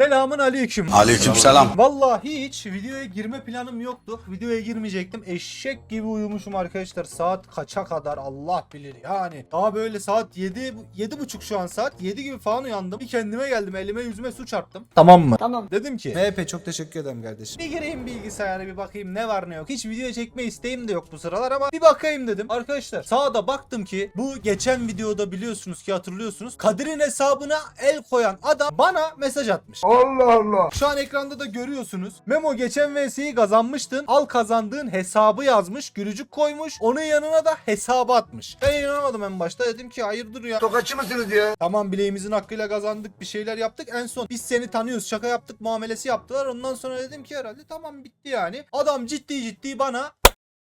Selamun aleyküm. Aleykümselam. Vallahi hiç videoya girme planım yoktu. Videoya girmeyecektim. Eşek gibi uyumuşum arkadaşlar. Saat kaça kadar Allah bilir yani. Daha böyle saat 7 buçuk şu an saat. 7 gibi falan uyandım. Bir kendime geldim. Elime yüzüme su çarptım. Tamam mı? Tamam. Dedim ki MHP çok teşekkür ederim kardeşim. Bir gireyim bilgisayara bir bakayım ne var ne yok. Hiç video çekme isteğim de yok bu sıralar ama bir bakayım dedim. Arkadaşlar sağda baktım ki bu geçen videoda biliyorsunuz ki hatırlıyorsunuz. Kadir'in hesabına el koyan adam bana mesaj atmış. Allah Allah. Şu an ekranda da görüyorsunuz. Memo geçen VS'yi kazanmıştın. Al kazandığın hesabı yazmış. Gülücük koymuş. Onun yanına da hesabı atmış. Ben inanamadım en başta. Dedim ki hayırdır ya. Tokatçı mısınız ya? Tamam bileğimizin hakkıyla kazandık bir şeyler yaptık. En son biz seni tanıyoruz şaka yaptık muamelesi yaptılar. Ondan sonra dedim ki herhalde tamam bitti yani. Adam ciddi ciddi bana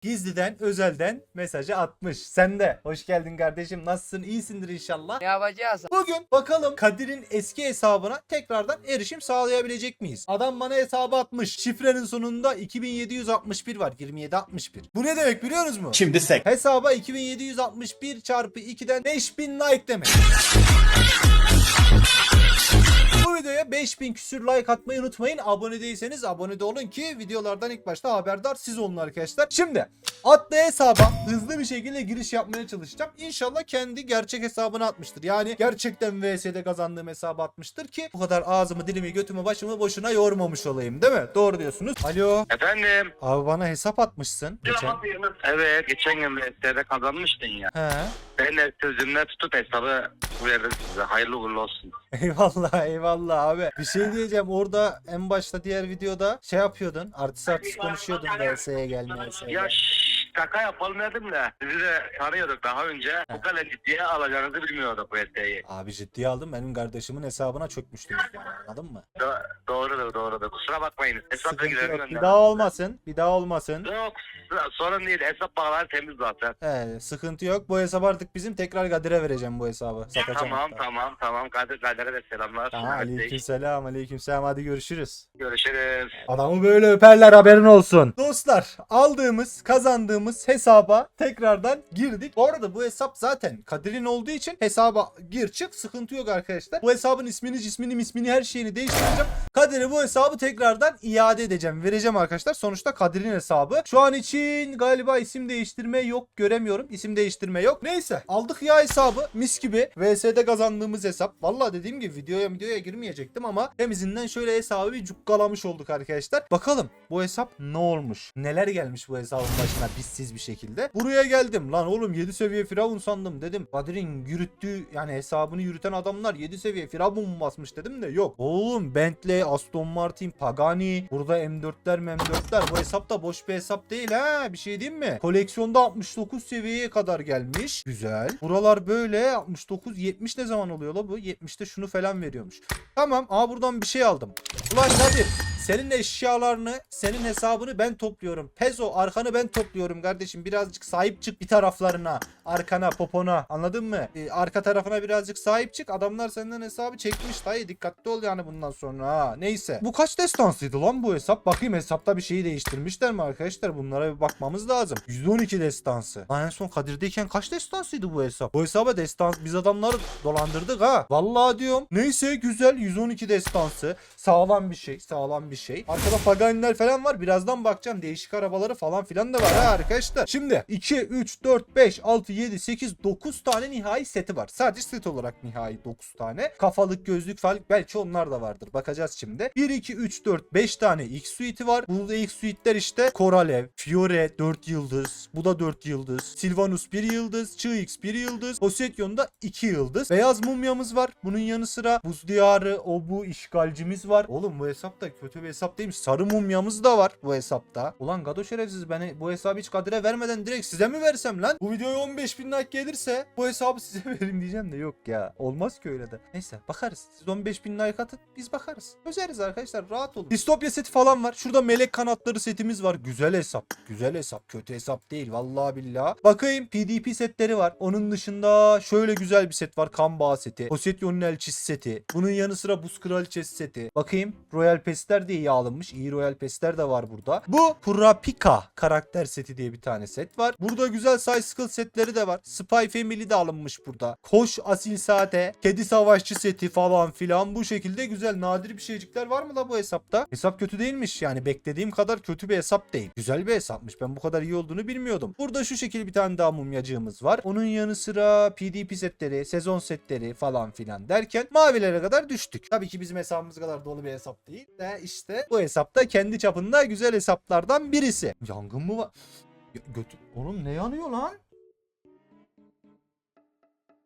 gizliden özelden mesajı atmış. Sen de hoş geldin kardeşim nasılsın iyisindir inşallah. Ne yapacağız? Bugün bakalım Kadir'in eski hesabına tekrardan erişim sağlayabilecek miyiz? Adam bana hesabı atmış. Şifrenin sonunda 2761 var. 2761. Bu ne demek biliyor musunuz? Şimdi sek. Hesaba 2761 çarpı 2'den 5000 like demek. Bu videoya 5000 küsür like atmayı unutmayın. Abone değilseniz abone de olun ki videolardan ilk başta haberdar siz olun arkadaşlar. Şimdi atlı hesaba hızlı bir şekilde giriş yapmaya çalışacağım. İnşallah kendi gerçek hesabını atmıştır. Yani gerçekten VS'de kazandığım hesabı atmıştır ki bu kadar ağzımı dilimi götümü başımı boşuna yormamış olayım değil mi? Doğru diyorsunuz. Alo. Efendim. Abi bana hesap atmışsın. Geçen. Evet geçen gün VS'de kazanmıştın ya. He. Ben de sözümle tutup hesabı verdim size. Hayırlı uğurlu olsun. Eyvallah eyvallah abi. Bir şey diyeceğim orada en başta diğer videoda şey yapıyordun. Artist artist konuşuyordun VS'ye gel VS'ye Ya şaka yapalım dedim de sizi de tanıyorduk daha önce. Bu kadar ciddiye alacağınızı bilmiyorduk VS'yi. Abi ciddiye aldım benim kardeşimin hesabına çökmüştünüz yani anladın mı? Do- doğrudur doğrudur. Kusura bakmayın. Hesap Sıkıntı bilgilerini yok. Bir gönderdim. daha olmasın. Bir daha olmasın. Yok sorun değil. Hesap bağları temiz zaten. He, sıkıntı yok. Bu hesap artık bizim tekrar Kadir'e vereceğim bu hesabı. Satacağım. Tamam hatta. tamam tamam. Kadir Kadir'e de selamlar. Tamam Hadi aleykümselam aleykümselam hadi görüşürüz. Görüşürüz. Adamı böyle öperler haberin olsun. Dostlar aldığımız kazandığımız hesaba tekrardan girdik. Bu arada bu hesap zaten Kadir'in olduğu için hesaba gir çık sıkıntı yok arkadaşlar. Bu hesabın ismini cismini ismini her şeyini değiştireceğim. Kadir'e bu hesabı tekrardan iade edeceğim. Vereceğim arkadaşlar. Sonuçta Kadir'in hesabı. Şu an için galiba isim değiştirme yok. Göremiyorum. İsim değiştirme yok. Neyse. Aldık ya hesabı. Mis gibi. VS'de kazandığımız hesap. Vallahi dediğim gibi videoya videoya girmeyecektim ama temizinden şöyle hesabı bir cukkalamış olduk arkadaşlar. Bakalım bu hesap ne olmuş? Neler gelmiş bu hesabın başına bizsiz bir şekilde. Buraya geldim. Lan oğlum 7 seviye firavun sandım dedim. Kadir'in yürüttüğü yani hesabını yürüten adamlar 7 seviye firavun basmış dedim de yok. Oğlum Bentley, Aston Martin, Pagani. Burada M4'ler M4'ler. Bu hesap da boş bir hesap değil ha. Bir şey diyeyim mi? Koleksiyonda 69 seviyeye kadar gelmiş. Güzel. Buralar böyle 69 70 ne zaman oluyor la bu? 70'te şunu falan veriyormuş. Tamam. Aa buradan bir şey aldım. Ulan Kadir senin eşyalarını, senin hesabını ben topluyorum. Pezo arkanı ben topluyorum kardeşim. Birazcık sahip çık bir taraflarına. Arkana, popona. Anladın mı? Ee, arka tarafına birazcık sahip çık. Adamlar senden hesabı çekmiş. Dayı dikkatli ol yani bundan sonra ha. Neyse. Bu kaç destansıydı lan bu hesap? Bakayım hesapta bir şeyi değiştirmişler mi arkadaşlar? Bunlara bir bakmamız lazım. 112 destansı. Lan en son Kadir'deyken kaç destansıydı bu hesap? Bu hesaba destans biz adamları dolandırdık ha. Vallahi diyorum. Neyse güzel 112 destansı. Sağlam bir şey. Sağlam bir şey. Arkada Pagani'ler falan var. Birazdan bakacağım. Değişik arabaları falan filan da var ha arkadaşlar. Şimdi 2, 3, 4, 5, 6, 7, 8, 9 tane nihai seti var. Sadece set olarak nihai 9 tane. Kafalık, gözlük falan belki onlar da vardır. Bakacağız şimdi. 1, 2, 3, 4, 5 tane X suite'i var. Burada X suite'ler işte Koralev, Fiore 4 yıldız. Bu da 4 yıldız. Silvanus 1 yıldız. Çığ X 1 yıldız. Poseidon'da 2 yıldız. Beyaz mumyamız var. Bunun yanı sıra buz diyarı, o bu işgalcimiz var. Oğlum bu hesap da kötü bir hesap değilmiş. Sarı mumyamız da var bu hesapta. Ulan Gado şerefsiz beni bu hesabı hiç Kadir'e vermeden direkt size mi versem lan? Bu videoya 15 bin like gelirse bu hesabı size vereyim diyeceğim de yok ya. Olmaz ki öyle de. Neyse bakarız. Siz 15 bin like atın biz bakarız. Çözeriz arkadaşlar rahat olun. Distopya seti falan var. Şurada melek kanatları setimiz var. Güzel hesap. Güzel hesap. Kötü hesap değil. Vallahi billah. Bakayım PDP setleri var. Onun dışında şöyle güzel bir set var. Kan bağı seti. Poseidon'un elçisi seti. Bunun yanı sıra buz kraliçesi seti. Bakayım Royal Pass'ler değil. İyi alınmış. İyi Royal Pass'ler de var burada. Bu Kurapika karakter seti diye bir tane set var. Burada güzel Side Skill setleri de var. Spy Family de alınmış burada. Koş Asil Saate, Kedi Savaşçı seti falan filan. Bu şekilde güzel nadir bir şeycikler var mı la bu hesapta? Hesap kötü değilmiş. Yani beklediğim kadar kötü bir hesap değil. Güzel bir hesapmış. Ben bu kadar iyi olduğunu bilmiyordum. Burada şu şekil bir tane daha mumyacığımız var. Onun yanı sıra PDP setleri, sezon setleri falan filan derken mavilere kadar düştük. Tabii ki bizim hesabımız kadar dolu bir hesap değil de işte bu hesapta kendi çapında güzel hesaplardan birisi. Yangın mı var? Ya Götü... Oğlum ne yanıyor lan?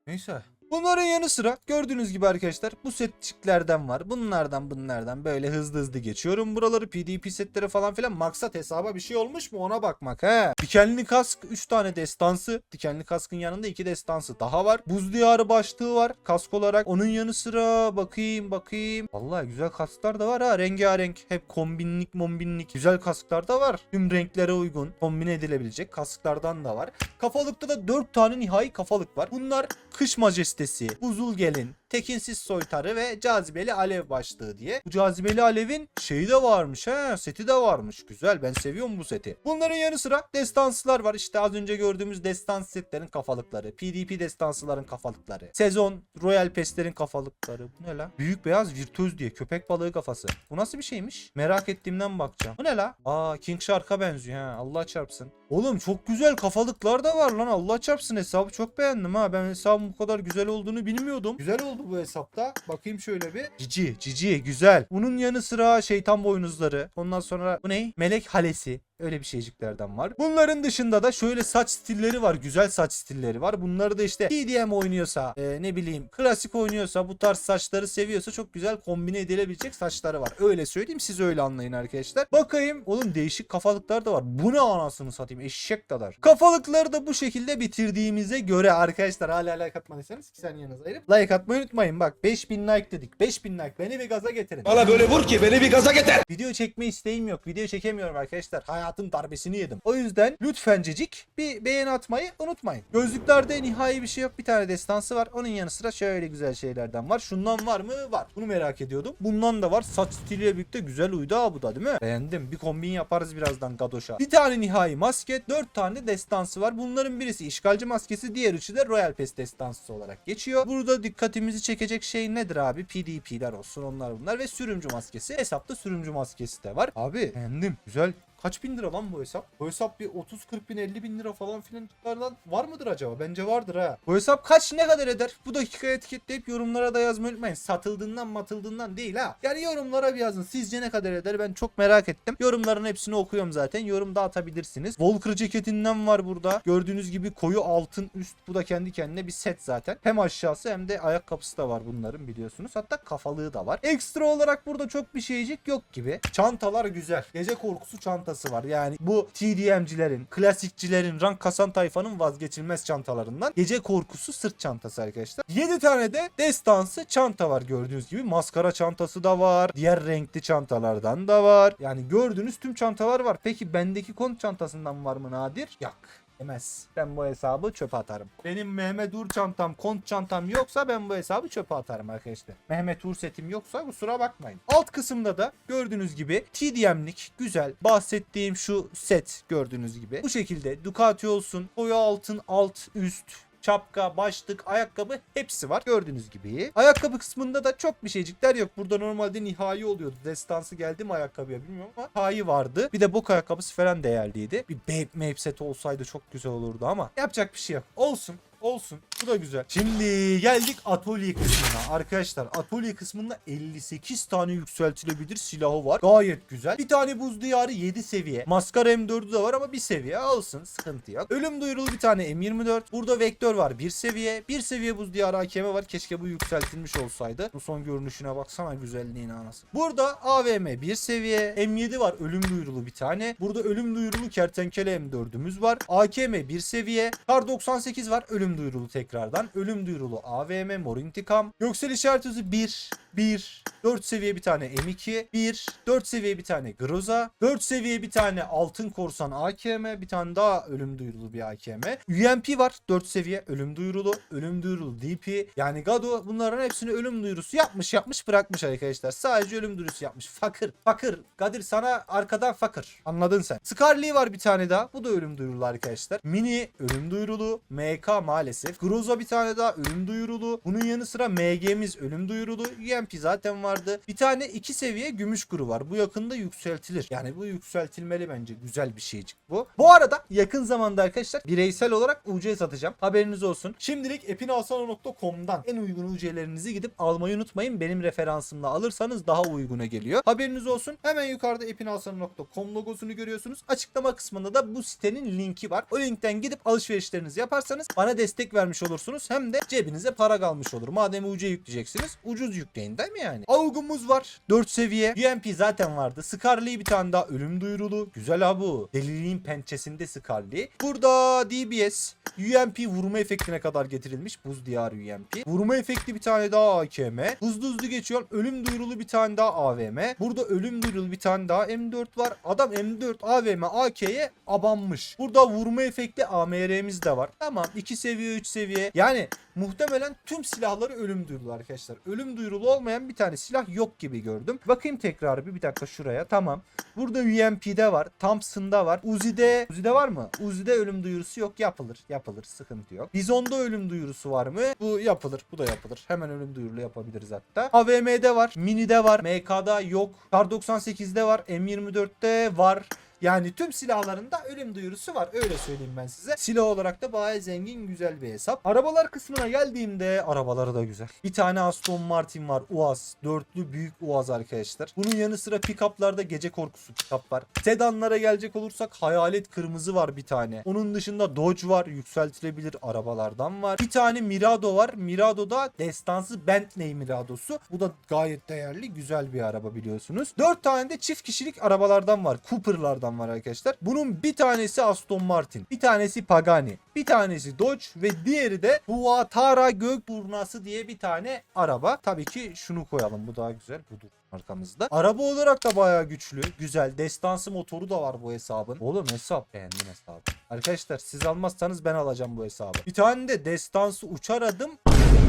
Neyse. Bunların yanı sıra gördüğünüz gibi arkadaşlar bu setçiklerden var. Bunlardan bunlardan böyle hızlı hızlı geçiyorum. Buraları PDP setleri falan filan maksat hesaba bir şey olmuş mu ona bakmak he. Dikenli kask 3 tane destansı. Dikenli kaskın yanında 2 destansı daha var. Buz diyarı başlığı var kask olarak. Onun yanı sıra bakayım bakayım. Vallahi güzel kasklar da var ha rengarenk. Hep kombinlik mombinlik. Güzel kasklar da var. Tüm renklere uygun. Kombine edilebilecek kasklardan da var. Kafalıkta da 4 tane nihai kafalık var. Bunlar kış majestesi, buzul gelin, tekinsiz soytarı ve cazibeli alev başlığı diye. Bu cazibeli alevin şeyi de varmış ha seti de varmış. Güzel ben seviyorum bu seti. Bunların yanı sıra destansılar var. İşte az önce gördüğümüz destans setlerin kafalıkları. PDP destansıların kafalıkları. Sezon Royal Pass'lerin kafalıkları. Bu ne la? Büyük beyaz virtüöz diye köpek balığı kafası. Bu nasıl bir şeymiş? Merak ettiğimden bakacağım. Bu ne la? Aa King Shark'a benziyor ha. Allah çarpsın. Oğlum çok güzel kafalıklar da var lan. Allah çarpsın hesabı çok beğendim ha. Ben hesabın bu kadar güzel olduğunu bilmiyordum. Güzel oldu bu hesapta. Bakayım şöyle bir. Cici, cici güzel. Bunun yanı sıra şeytan boynuzları. Ondan sonra bu ne? Melek halesi. Öyle bir şeyciklerden var. Bunların dışında da şöyle saç stilleri var. Güzel saç stilleri var. Bunları da işte PDM oynuyorsa e, ne bileyim klasik oynuyorsa bu tarz saçları seviyorsa çok güzel kombine edilebilecek saçları var. Öyle söyleyeyim siz öyle anlayın arkadaşlar. Bakayım. Oğlum değişik kafalıklar da var. Bu ne anasını satayım eşek kadar. Kafalıkları da bu şekilde bitirdiğimize göre arkadaşlar hala like atmadıysanız iki saniye yanınıza ayırıp like atmayı unutmayın. Bak 5000 like dedik. 5000 like beni bir gaza getirin. Bana böyle vur ki beni bir gaza getir. Video çekme isteğim yok. Video çekemiyorum arkadaşlar. Hayatım darbesini yedim. O yüzden lütfencecik bir beğeni atmayı unutmayın. Gözlüklerde nihai bir şey yok. Bir tane destansı var. Onun yanı sıra şöyle güzel şeylerden var. Şundan var mı? Var. Bunu merak ediyordum. Bundan da var. Saç stiliyle birlikte güzel uydu ha bu da değil mi? Beğendim. Bir kombin yaparız birazdan Gadoş'a. Bir tane nihai maske. Dört tane destansı var. Bunların birisi işgalci maskesi. Diğer üçü de Royal Pass destansı olarak geçiyor. Burada dikkatimizi çekecek şey nedir abi? PDP'ler olsun onlar bunlar ve sürümcü maskesi. Hesapta sürümcü maskesi de var. Abi beğendim. Güzel. Kaç bin lira lan bu hesap? Bu hesap bir 30-40 bin 50 bin lira falan filanlardan var mıdır acaba? Bence vardır ha. Bu hesap kaç ne kadar eder? Bu dakikaya etiketleyip yorumlara da yazmayı unutmayın. Satıldığından matıldığından değil ha. Yani yorumlara bir yazın. Sizce ne kadar eder? Ben çok merak ettim. Yorumların hepsini okuyorum zaten. Yorum da atabilirsiniz. Volker ceketinden var burada. Gördüğünüz gibi koyu altın üst. Bu da kendi kendine bir set zaten. Hem aşağısı hem de ayakkabısı da var bunların biliyorsunuz. Hatta kafalığı da var. Ekstra olarak burada çok bir şeycik yok gibi. Çantalar güzel. Gece korkusu çantası var. Yani bu TDM'cilerin, klasikçilerin, rank kasan tayfanın vazgeçilmez çantalarından. Gece korkusu sırt çantası arkadaşlar. 7 tane de destansı çanta var gördüğünüz gibi. Maskara çantası da var. Diğer renkli çantalardan da var. Yani gördüğünüz tüm çantalar var. Peki bendeki kont çantasından var mı Nadir? Yok. Demez. Ben bu hesabı çöpe atarım. Benim Mehmet Uğur çantam, kont çantam yoksa ben bu hesabı çöpe atarım arkadaşlar. Mehmet Uğur setim yoksa kusura bakmayın. Alt kısımda da gördüğünüz gibi TDM'lik güzel bahsettiğim şu set gördüğünüz gibi. Bu şekilde Ducati olsun, koyu altın alt üst çapka, başlık, ayakkabı hepsi var. Gördüğünüz gibi. Ayakkabı kısmında da çok bir şeycikler yok. Burada normalde nihai oluyordu. Destansı geldi mi ayakkabıya bilmiyorum ama nihai vardı. Bir de bok ayakkabısı falan değerliydi. Bir Babe Mape seti olsaydı çok güzel olurdu ama yapacak bir şey yok. Olsun. Olsun. Bu da güzel. Şimdi geldik atölye kısmına. Arkadaşlar atölye kısmında 58 tane yükseltilebilir silahı var. Gayet güzel. Bir tane buz diyarı 7 seviye. Maskara M4'ü de var ama bir seviye. Olsun sıkıntı yok. Ölüm duyurulu bir tane M24. Burada vektör var bir seviye. Bir seviye buz diyarı AKM var. Keşke bu yükseltilmiş olsaydı. Bu son görünüşüne baksana güzelliğine anası. Burada AVM bir seviye. M7 var ölüm duyurulu bir tane. Burada ölüm duyurulu kertenkele M4'ümüz var. AKM bir seviye. Kar 98 var ölüm Ölüm duyurulu tekrardan. Ölüm duyurulu AVM Mor İntikam. Göksel işaret hızı 1. 1. 4 seviye bir tane M2. 1. 4 seviye bir tane Groza. 4 seviye bir tane Altın Korsan AKM. Bir tane daha ölüm duyurulu bir AKM. UMP var 4 seviye ölüm duyurulu. Ölüm duyurulu DP. Yani Gado bunların hepsini ölüm duyurusu yapmış yapmış bırakmış arkadaşlar. Sadece ölüm duyurusu yapmış. Fakir. Fakir. Kadir sana arkadan fakir. Anladın sen. Scarly var bir tane daha. Bu da ölüm duyurulu arkadaşlar. Mini ölüm duyurulu. MK maalesef. Groza bir tane daha ölüm duyurulu. Bunun yanı sıra MG'miz ölüm duyurulu. UMP zaten vardı. Bir tane 2 seviye gümüş guru var. Bu yakında yükseltilir. Yani bu yükseltilmeli bence. Güzel bir şeycik bu. Bu arada yakın zamanda arkadaşlar bireysel olarak UC satacağım. Haberiniz olsun. Şimdilik epinalsana.com'dan en uygun UC'lerinizi gidip almayı unutmayın. Benim referansımla alırsanız daha uyguna geliyor. Haberiniz olsun. Hemen yukarıda epinalsana.com logosunu görüyorsunuz. Açıklama kısmında da bu sitenin linki var. O linkten gidip alışverişlerinizi yaparsanız bana destek vermiş olursunuz. Hem de cebinize para kalmış olur. Madem UC yükleyeceksiniz ucuz yükleyin değil mi yani? Avgumuz var. 4 seviye. UMP zaten vardı. Scarly bir tane daha ölüm duyurulu. Güzel ha bu. Deliliğin pençesinde Scarly. Burada DBS. UMP vurma efektine kadar getirilmiş. Buz diyarı UMP. Vurma efekti bir tane daha AKM. Hızlı hızlı geçiyor. Ölüm duyurulu bir tane daha AVM. Burada ölüm duyurulu bir tane daha M4 var. Adam M4 AVM AK'ye abanmış. Burada vurma efekti AMR'miz de var. Tamam 2 seviye 3 seviye. Yani muhtemelen tüm silahları ölüm duyurulu arkadaşlar. Ölüm duyurulu olmayan bir tane silah yok gibi gördüm. Bakayım tekrar bir, bir dakika şuraya. Tamam. Burada UMP'de var. Thompson'da var. Uzi'de Uzi'de var mı? Uzi'de ölüm duyurusu yok. Yapılır. Yapılır. Sıkıntı yok. Bizon'da ölüm duyurusu var mı? Bu yapılır. Bu da yapılır. Hemen ölüm duyurulu yapabiliriz hatta. AVM'de var. Mini'de var. MK'da yok. Kar 98'de var. M24'te var. Yani tüm silahlarında ölüm duyurusu var. Öyle söyleyeyim ben size. Silah olarak da bayağı zengin güzel bir hesap. Arabalar kısmına geldiğimde arabaları da güzel. Bir tane Aston Martin var. UAZ. Dörtlü büyük UAZ arkadaşlar. Bunun yanı sıra pick-up'larda gece korkusu pick-up var. Sedanlara gelecek olursak hayalet kırmızı var bir tane. Onun dışında Dodge var. Yükseltilebilir arabalardan var. Bir tane Mirado var. Mirado'da destansı Bentley Mirado'su. Bu da gayet değerli. Güzel bir araba biliyorsunuz. Dört tane de çift kişilik arabalardan var. Cooper'lardan var arkadaşlar. Bunun bir tanesi Aston Martin. Bir tanesi Pagani. Bir tanesi Dodge ve diğeri de Huatara Gökburnası diye bir tane araba. Tabii ki şunu koyalım. Bu daha güzel. Budur arkamızda. Araba olarak da bayağı güçlü. Güzel. Destansı motoru da var bu hesabın. Oğlum hesap. Beğendim hesabı. Arkadaşlar siz almazsanız ben alacağım bu hesabı. Bir tane de destansı uçar adım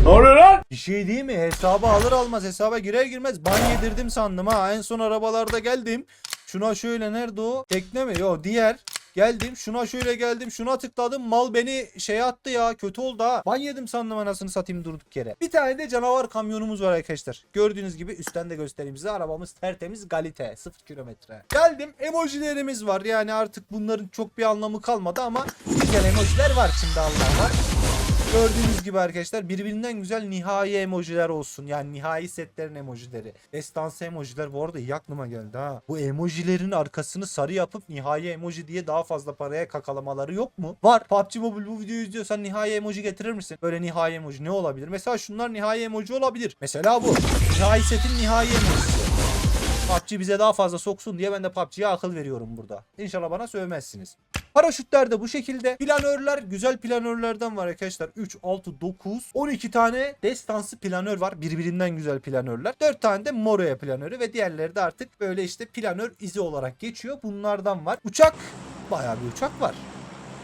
Ne oluyor lan? bir şey değil mi? Hesaba alır almaz hesaba girer girmez ban yedirdim sandım ha. En son arabalarda geldim. Şuna şöyle nerede o? Tekne mi? Yo diğer. Geldim şuna şöyle geldim şuna tıkladım mal beni şeye attı ya kötü oldu ha. Ban yedim sandım anasını satayım durduk yere. Bir tane de canavar kamyonumuz var arkadaşlar. Gördüğünüz gibi üstten de göstereyim size arabamız tertemiz galite 0 kilometre. Geldim emojilerimiz var yani artık bunların çok bir anlamı kalmadı ama güzel emojiler var şimdi Allah var. Gördüğünüz gibi arkadaşlar birbirinden güzel nihai emojiler olsun. Yani nihai setlerin emojileri. Destansı emojiler bu arada iyi aklıma geldi ha. Bu emojilerin arkasını sarı yapıp nihai emoji diye daha fazla paraya kakalamaları yok mu? Var. PUBG Mobile bu videoyu izliyorsan nihai emoji getirir misin? Böyle nihai emoji ne olabilir? Mesela şunlar nihai emoji olabilir. Mesela bu. Nihai setin nihai emojisi. PUBG bize daha fazla soksun diye ben de PUBG'ye akıl veriyorum burada. İnşallah bana sövmezsiniz. Paraşütler de bu şekilde. Planörler güzel planörlerden var arkadaşlar. 3, 6, 9, 12 tane destansı planör var. Birbirinden güzel planörler. 4 tane de Moroya planörü ve diğerleri de artık böyle işte planör izi olarak geçiyor. Bunlardan var. Uçak bayağı bir uçak var.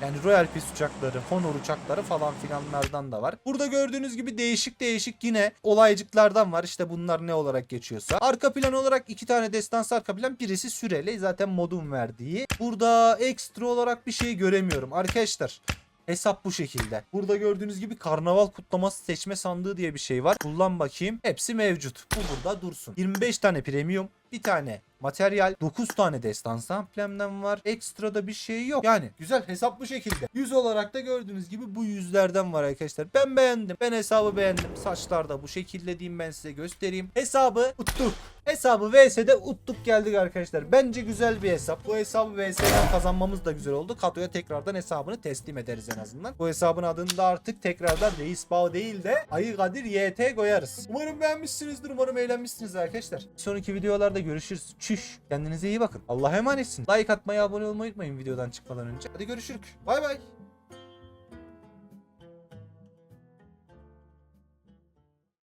Yani Royal Peace uçakları, Honor uçakları falan filanlardan da var. Burada gördüğünüz gibi değişik değişik yine olaycıklardan var. İşte bunlar ne olarak geçiyorsa. Arka plan olarak iki tane destansı arka plan. Birisi süreli zaten modun verdiği. Burada ekstra olarak bir şey göremiyorum. Arkadaşlar Hesap bu şekilde. Burada gördüğünüz gibi karnaval kutlaması seçme sandığı diye bir şey var. Kullan bakayım. Hepsi mevcut. Bu burada dursun. 25 tane premium, bir tane materyal, 9 tane destansı amblemden var. Ekstra da bir şey yok. Yani güzel hesap bu şekilde. Yüz olarak da gördüğünüz gibi bu yüzlerden var arkadaşlar. Ben beğendim. Ben hesabı beğendim. Saçlar da bu şekilde diyeyim ben size göstereyim. Hesabı uttuk. Hesabı VS'de uttuk geldik arkadaşlar. Bence güzel bir hesap. Bu hesabı VS'den kazanmamız da güzel oldu. Kato'ya tekrardan hesabını teslim ederiz en azından. Bu hesabın adını da artık tekrardan Reis değil de Ayı Kadir YT koyarız. Umarım beğenmişsinizdir. Umarım eğlenmişsiniz arkadaşlar. Sonraki videolarda görüşürüz. Çüş. Kendinize iyi bakın. Allah'a emanetsiniz. Like atmayı, abone olmayı unutmayın videodan çıkmadan önce. Hadi görüşürük. Bay bay.